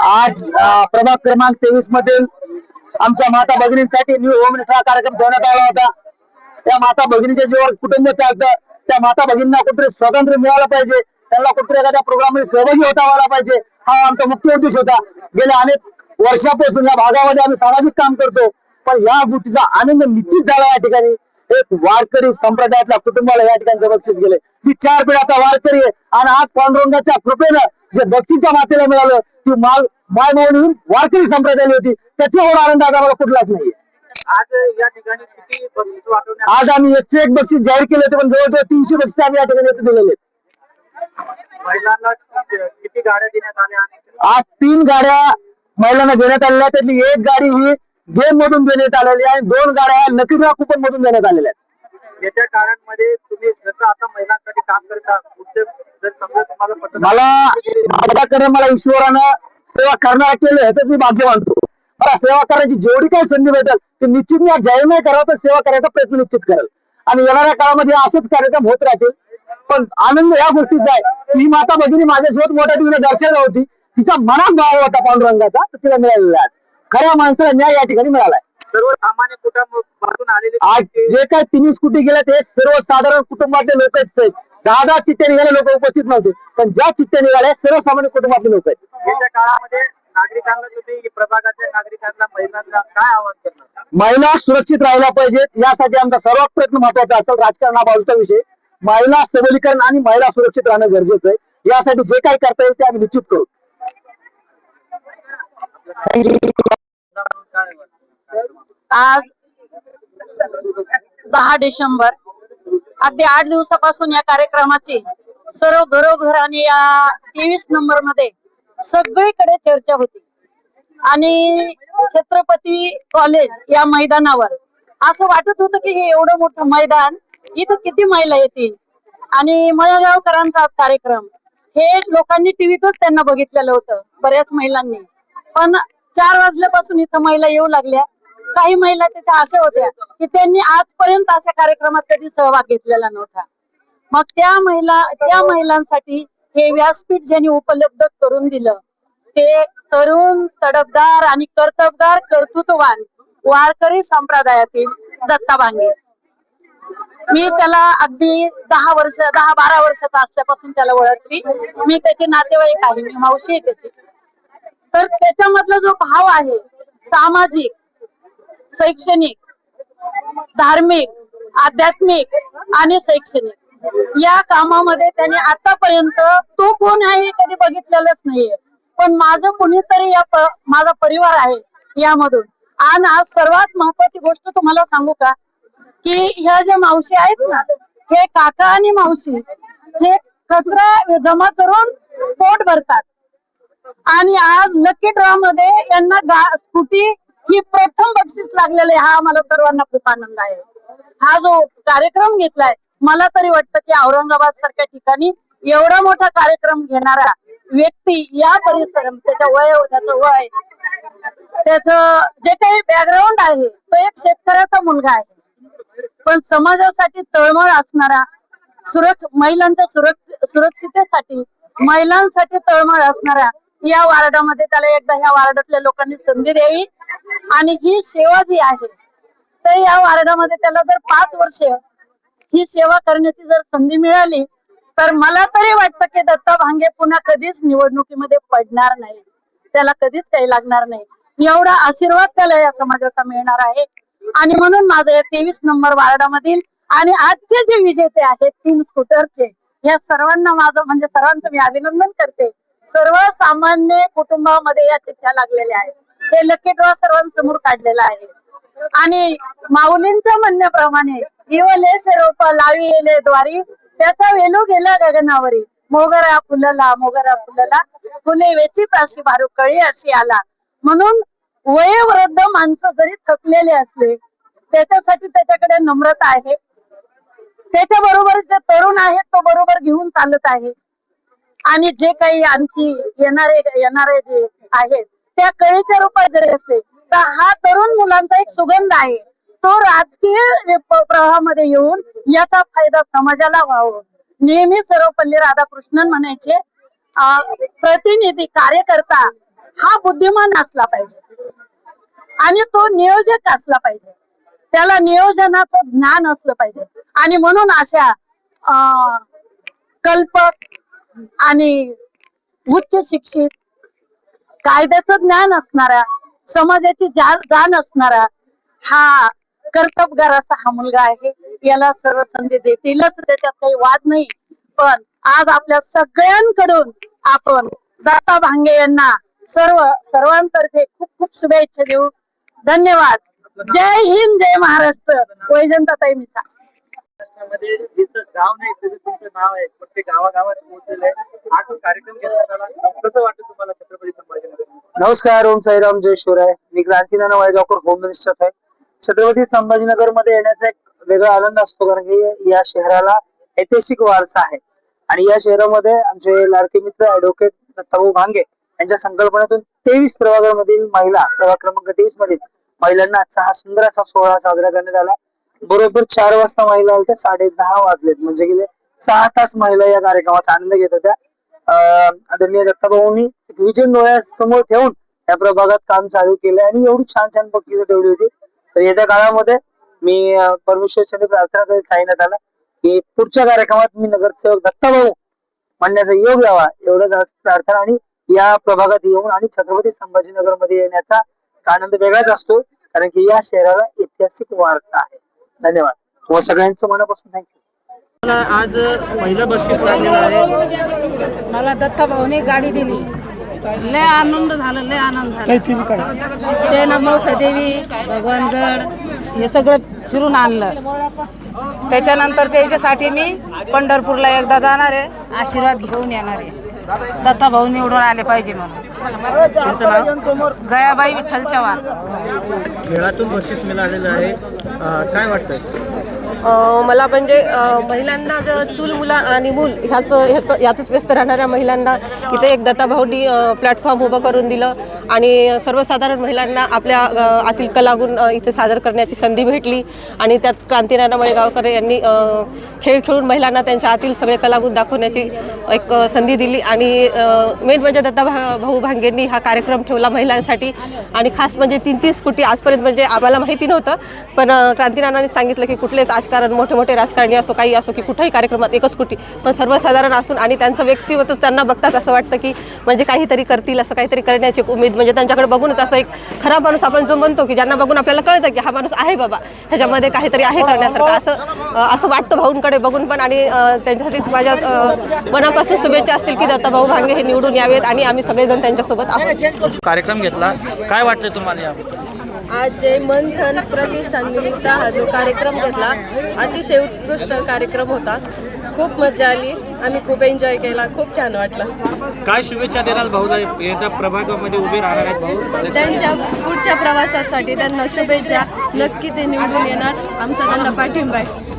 आज प्रभाग क्रमांक तेवीस मधील आमच्या माता भगिनींसाठी न्यू होम हा कार्यक्रम ठेवण्यात आला होता. त्या माता भगिनीच्या जीवावर कुटुंब चालतं त्या माता भगिनींना कुठेतरी स्वातंत्र्य मिळालं पाहिजे. त्यांना कुठेतरी एखाद्या प्रोग्राममध्ये सहभागी होता आला पाहिजे. हा आमचा मुख्य उद्देश होता. गेल्या अनेक वर्षापासून या भागामध्ये आम्ही सामाजिक काम करतो. पण या गोष्टीचा आनंद निश्चित झाला या ठिकाणी. एक वारकरी संप्रदायातल्या कुटुंबाला या ठिकाणी बक्षीस गेले. ती चार पिढ्याचा वारकरी आहे. आणि आज पांडुरंगाच्या कृपेनं जे बक्षीच्या मातेला मिळालं ती माल माय म्हणून वारकरी संप्रदायाला होती त्याचा एवढा आनंद आज आम्हाला कुठलाच नाहीये. आज या ठिकाणी किती बक्षीस वाटवण्यात आज आम्ही एकशे एक बक्षीस जाहीर केले होते पण जवळजवळ तीनशे बक्षीस आम्ही या ठिकाणी दिलेले किती गाड्या देण्यात आल्या आज तीन गाड्या महिलांना देण्यात आलेल्या त्यातली एक गाडी ही गेम मधून देण्यात आलेली आहे. दोन गाड्या नकीरा कुपन मधून देण्यात आलेल्या आहेत. येत्या काळांमध्ये तुम्ही जसं आता महिलांसाठी काम करता मला माझ्याकडे मला ईश्वरानं सेवा करणार केलं ह्याच मी भाग्य मानतो. मला सेवा करायची जेवढी काही संधी भेटेल ते निश्चित मी जाहीर नाही करावं तर सेवा करायचा प्रयत्न निश्चित करेल. आणि येणाऱ्या काळामध्ये असेच कार्यक्रम होत राहतील. पण आनंद या गोष्टीचा आहे की ही माता भगिनी माझ्यासोबत मोठ्या ठिकाणी दर्शनाला होती. तिचा मनात भाव होता पांडुरंगाचा तर तिला मिळालेला आहे. खऱ्या माणसाला न्याय या ठिकाणी मिळालाय. सर्वसामान्य कुटुंबातून आलेले आज जे काही तिन्ही स्कूटी गेल्या ते सर्वसाधारण कुटुंबातले लोक आहेत दहा दहा चिठ्ठ्या निघाले लोक उपस्थित नव्हते. पण ज्या चिठ्ठ्या निघाल्या सर्वसामान्य कुटुंबातले लोक आहेत. येत्या काळामध्ये नागरिकांना तुम्ही प्रभागाच्या नागरिकांना महिलांना काय आवाहन करणार? महिला सुरक्षित राहिल्या पाहिजेत. यासाठी आमचा सर्वात प्रयत्न महत्त्वाचा असेल राजकारण हा बाजूचा विषय. महिला सबलीकरण आणि महिला सुरक्षित राहणं गरजेचं आहे. यासाठी जे काही करता येईल ते आम्ही निश्चित करू. काय? आज दहा डिसेंबर. अगदी आठ दिवसापासून या कार्यक्रमाची सर्व घरोघर आणि या तेवीस नंबरमध्ये सगळीकडे चर्चा होती. आणि छत्रपती कॉलेज या मैदानावर असं वाटत होतं की हे एवढं मोठं मैदान इथं किती महिला येतील? आणि मळगावकरांचा आज कार्यक्रम. हे लोकांनी टीव्हीतच त्यांना बघितलेलं होतं बऱ्याच महिलांनी. पण चार वाजल्यापासून इथं महिला येऊ लागल्या. काही महिला तिथे अशा होत्या की त्यांनी आजपर्यंत अशा कार्यक्रमात कधी सहभाग घेतलेला नव्हता. मग त्या महिला त्या महिलांसाठी हे व्यासपीठ ज्यांनी उपलब्ध करून दिलं ते तरुण तडफदार आणि कर्तबगार कर्तृत्ववान वारकरी संप्रदायातील दत्ता भांगे मी त्याला अगदी दहा वर्ष दहा बारा वर्षाचा असल्यापासून त्याला ओळखली मी त्याचे नातेवाईक आहे मी मावशी आहे त्याची. तर त्याच्यामधला जो भाव आहे सामाजिक शैक्षणिक धार्मिक आध्यात्मिक आणि शैक्षणिक या कामामध्ये त्याने आतापर्यंत तो कोण आहे हे कधी बघितलेलंच नाहीये. पण माझं कुणीतरी या माझा परिवार आहे यामधून. आणि आज सर्वात महत्वाची गोष्ट तुम्हाला सांगू का? की ह्या ज्या मावशी आहेत ना हे काका आणि मावशी हे कचरा जमा करून पोट भरतात. आणि आज लकी ड्रॉ मध्ये यांना स्कूटी ही प्रथम बक्षीस लागलेलं आहे. हा आम्हाला सर्वांना खूप आनंद आहे. हा जो कार्यक्रम घेतलाय मला तरी वाटतं की औरंगाबाद सारख्या ठिकाणी एवढा मोठा कार्यक्रम घेणारा व्यक्ती या परिसर त्याच्या वय त्याचं वय त्याच जे काही बॅकग्राऊंड आहे तो एक शेतकऱ्याचा मुलगा आहे. पण समाजासाठी तळमळ असणारा सुरक्ष महिलांच्या सुरक्षितेसाठी महिलांसाठी तळमळ असणारा या वार्डामध्ये त्याला एकदा ह्या वार्डातल्या लोकांनी संधी द्यावी. आणि ही सेवा जी आहे तर या वार्डामध्ये त्याला जर पाच वर्ष ही सेवा करण्याची जर संधी मिळाली तर मला तरी वाटतं की दत्ता भांगे पुन्हा कधीच निवडणुकीमध्ये पडणार नाही. त्याला कधीच काही लागणार नाही. एवढा आशीर्वाद त्याला या समाजाचा मिळणार आहे. आणि म्हणून माझं या तेवीस नंबर वार्डामधील आणि आजचे जे विजेते आहेत तीन स्कूटरचे या सर्वांना माझं म्हणजे सर्वांचं मी अभिनंदन करते. सर्वसामान्य कुटुंबामध्ये या चिठ्ठ्या लागलेल्या आहेत. हे लकी ड्रॉ सर्वांसमोर काढलेला आहे. आणि माऊलींच्या म्हणण्याप्रमाणे इवले रोप लावी येले द्वारी त्याचा वेलू गेला गगनावरी. मोगरा फुलला मोगरा फुलला फुले वेची अशी भारू कळी अशी आला. म्हणून वयोवृद्ध माणसं जरी थकलेले असले त्याच्यासाठी त्याच्याकडे नम्रता आहे. त्याच्या बरोबर जे तरुण आहेत तो बरोबर घेऊन चालत आहे. आणि जे काही आणखी येणारे येणारे जे आहेत त्या कळीच्या रूपात जरी असले तर हा तरुण मुलांचा एक सुगंध आहे. तो राजकीय प्रवाहामध्ये येऊन याचा फायदा समाजाला व्हावं. नेहमी सर्वपल्ली राधाकृष्णन म्हणायचे अं, प्रतिनिधी कार्यकर्ता हा बुद्धिमान असला पाहिजे. आणि तो नियोजक असला पाहिजे. त्याला नियोजनाचं ज्ञान असलं पाहिजे. आणि म्हणून अशा अं, कल्पक आणि उच्च शिक्षित कायद्याचं ज्ञान असणारा समाजाची जाण असणारा हा कर्तबगार असा हा मुलगा आहे. याला सर्व संधी देतीलच त्याच्यात काही वाद नाही. पण आज आपल्या सगळ्यांकडून आपण दत्ता भांगे यांना सर्व सर्वांतर्फे खूप खूप शुभेच्छा देऊ. धन्यवाद. जय हिंद जय महाराष्ट्र. वैजंताताई मिसा. महाराष्ट्रामध्ये जिथं गाव नाही तिथे तुमचं नाव आहे. प्रत्येक गावागावात पोहोचलेलं आहे. हा कार्यक्रम घेतला कसं वाटतं तुम्हाला छत्रपती संभाजीनगर? नमस्कार ओम साईराम जय शिवराय. मी क्रांतीनाना वायगावकर होम मिनिस्टर आहे छत्रपती संभाजीनगरमध्ये येण्याचा एक वेगळा आनंद असतो कारण की या शहराला ऐतिहासिक वारसा आहे. आणि या शहरामध्ये आमचे लाडके मित्र ऍडव्होकेट दत्ताभाऊ भांगे यांच्या संकल्पनेतून तेवीस प्रभागामधील महिला प्रभाग क्रमांक तेवीस मधील महिलांना आजचा हा सुंदर असा सोहळा साजरा करण्यात आला. बरोबर चार वाजता महिला आल्या साडे दहा वाजलेत. म्हणजे गेले सहा तास महिला या कार्यक्रमाचा आनंद घेत होत्या. अं, आदरणीय दत्ताभाऊंनी एक विजन डोळ्यासमोर ठेवून या प्रभागात काम चालू केलं आणि एवढी छान छान पक्षीचं ठेवली होती. तर येत्या काळामध्ये मी परमेश्वरच्या प्रार्थना करीत सांगण्यात आला की पुढच्या कार्यक्रमात मी नगरसेवक दत्ताभाऊ म्हणण्याचा योग यावा एवढंच प्रार्थना आणि या प्रभागात येऊन आणि छत्रपती संभाजीनगरमध्ये येण्याचा आनंद वेगळाच असतो. कारण की या शहराला ऐतिहासिक वारसा आहे. धन्यवाद. व सगळ्यांचं मनापासून थँक्यू मला आज पहिलं बक्षीस लागलेलं आहे. मला दत्ता भाऊने गाडी दिली. लय आनंद झाला लय आनंद झाला. ते ना मौथा देवी भगवानगड हे सगळं फिरून आणलं. त्याच्यानंतर त्याच्यासाठी मी पंढरपूरला एकदा जाणार आहे आशीर्वाद घेऊन येणार आहे. दत्ता भाऊ निवडून आले पाहिजे म्हणून. गयाबाई विठ्ठल चव्हाण. खेळातून बक्षीस मिळालेलं आहे. काय वाटतंय? मला म्हणजे महिलांना जर चूल मुला आणि मूल ह्याच ह्याच- यातच व्यस्त राहणाऱ्या महिलांना इथे एक दत्ताभाऊंनी प्लॅटफॉर्म उभं करून दिलं. आणि सर्वसाधारण महिलांना आपल्या आतील कलागुण इथे सादर करण्याची संधी भेटली. आणि त्यात क्रांतीनाना मळेगावकर यांनी खेळ खेळून महिलांना त्यांच्या आतील सगळे कलागुण दाखवण्याची एक संधी दिली आणि मेन म्हणजे दत्ता भा भाऊ भांगेंनी हा कार्यक्रम ठेवला महिलांसाठी आणि खास म्हणजे तीन तीस कोटी आजपर्यंत म्हणजे आम्हाला माहिती नव्हतं पण क्रांतीनानाने क्रांतीनानांनी सांगितलं की कुठलेच राजकारण मोठे मोठे राजकारणी असो काही असो की कुठंही कार्यक्रमात एकच कोटी पण सर्वसाधारण असून आणि त्यांचं व्यक्तिमत्व त्यांना बघताच असं वाटतं की म्हणजे काहीतरी करतील असं काहीतरी करण्याची उमेद म्हणजे त्यांच्याकडे बघूनच असं एक खरा माणूस आपण जो म्हणतो की ज्यांना बघून आपल्याला कळतं की हा माणूस आहे बाबा ह्याच्यामध्ये काहीतरी आहे करण्यासारखं असं असं वाटतं भाऊंकडे. बघून पण आणि अ, त्यांच्यासाठी माझ्या मनापासून शुभेच्छा असतील की दत्ताभाऊ भांगे हे निवडून यावेत आणि आम्ही सगळेजण त्यांच्यासोबत आहोत. कार्यक्रम घेतला. काय वाटतंय तुम्हाला आज जय मंथन प्रतिष्ठाननिमित्त हा जो कार्यक्रम घेतला अतिशय उत्कृष्ट कार्यक्रम होता. खूप मजा आली. आम्ही खूप एन्जॉय केला. खूप छान वाटलं. काय शुभेच्छा देणार भाऊला? येत्या प्रभागामध्ये उभे राहणार आहेत भाऊ. त्यांच्या पुढच्या प्रवासासाठी त्यांना शुभेच्छा. नक्की ते निवडून येणार. आमचा त्यांना पाठिंबा आहे.